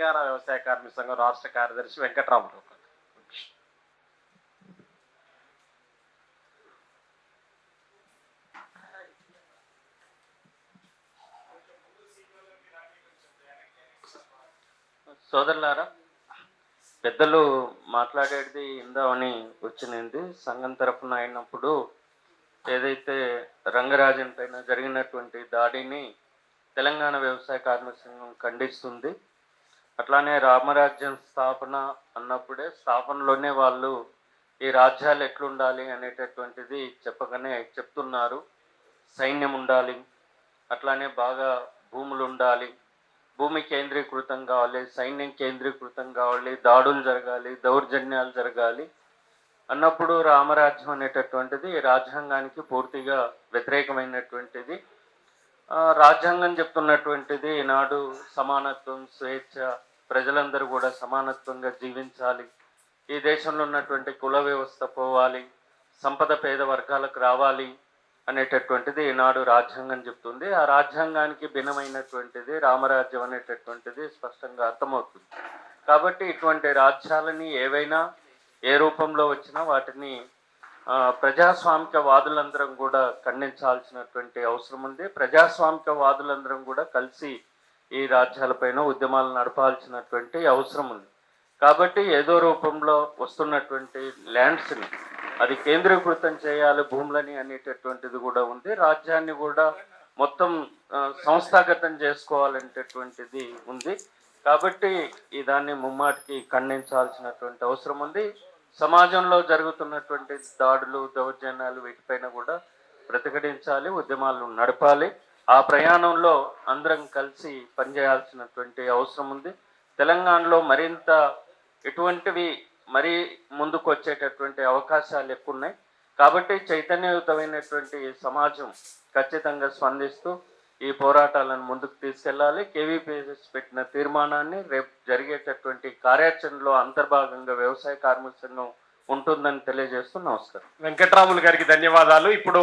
తెలంగాణ వ్యవసాయ కార్మిక సంఘం రాష్ట్ర కార్యదర్శి వెంకట్రామరావు గారు. సోదరులారా పెద్దలు మాట్లాడేది ఇందామని వచ్చింది సంఘం తరఫున అయినప్పుడు ఏదైతే రంగరాజన్ పైన జరిగినటువంటి దాడిని తెలంగాణ వ్యవసాయ కార్మిక సంఘం ఖండిస్తుంది అట్లానే రామరాజ్యం స్థాపన అన్నప్పుడే స్థాపనలోనే వాళ్ళు ఈ రాజ్యాలు ఎట్లుండాలి అనేటటువంటిది చెప్పగానే చెప్తున్నారు. సైన్యం ఉండాలి అట్లానే బాగా భూములు ఉండాలి భూమి కేంద్రీకృతం కావాలి సైన్యం కేంద్రీకృతం కావాలి దాడులు జరగాలి దౌర్జన్యాలు జరగాలి అన్నప్పుడు రామరాజ్యం అనేటటువంటిది రాజ్యాంగానికి పూర్తిగా వ్యతిరేకమైనటువంటిది. రాజ్యాంగం చెప్తున్నటువంటిది ఈనాడు సమానత్వం స్వేచ్ఛ ప్రజలందరూ కూడా సమానత్వంగా జీవించాలి. ఈ దేశంలో ఉన్నటువంటి కుల వ్యవస్థ పోవాలి సంపద పేద వర్గాలకు రావాలి అనేటటువంటిది ఈనాడు రాజ్యాంగం చెప్తుంది. ఆ రాజ్యాంగానికి భిన్నమైనటువంటిది రామరాజ్యం అనేటటువంటిది స్పష్టంగా అర్థమవుతుంది. కాబట్టి ఇటువంటి రాజ్యాలని ఏవైనా ఏ రూపంలో వచ్చినా వాటిని ప్రజాస్వామిక వాదులందరం కూడా ఖండించాల్సినటువంటి అవసరం ఉంది. ప్రజాస్వామిక వాదులందరం కూడా కలిసి ఈ రాజ్యాలపైన ఉద్యమాలు నడపాల్సినటువంటి అవసరం ఉంది. కాబట్టి ఏదో రూపంలో వస్తున్నటువంటి ల్యాండ్స్ని అది కేంద్రీకృతం చేయాలి భూములని అనేటటువంటిది కూడా ఉంది. రాజ్యాన్ని కూడా మొత్తం సంస్థాగతం చేసుకోవాలనేటటువంటిది ఉంది. కాబట్టి ఈ దాన్ని ముమ్మాటికి ఖండించాల్సినటువంటి అవసరం ఉంది. సమాజంలో జరుగుతున్నటువంటి దాడులు దౌర్జన్యాలు వీటిపైన కూడా ప్రతిఘటించాలి ఉద్యమాలు నడపాలి. ఆ ప్రయాణంలో అందరం కలిసి పనిచేయాల్సినటువంటి అవసరం ఉంది. తెలంగాణలో మరింత ఎటువంటివి మరీ ముందుకు వచ్చేటటువంటి అవకాశాలు ఎక్కువ ఉన్నాయి కాబట్టి చైతన్యయుతమైనటువంటి సమాజం ఖచ్చితంగా స్పందిస్తూ ఈ పోరాటాలను ముందుకు తీసుకెళ్ళాలి. కేవీపీఎస్ పెట్టిన తీర్మానాన్ని రేపు జరిగేటటువంటి కార్యాచరణలో అంతర్భాగంగా వ్యవసాయ కార్మిక సంఘం ఉంటుందని తెలియజేస్తూ నమస్కారం. వెంకట్రాములు గారికి ధన్యవాదాలు. ఇప్పుడు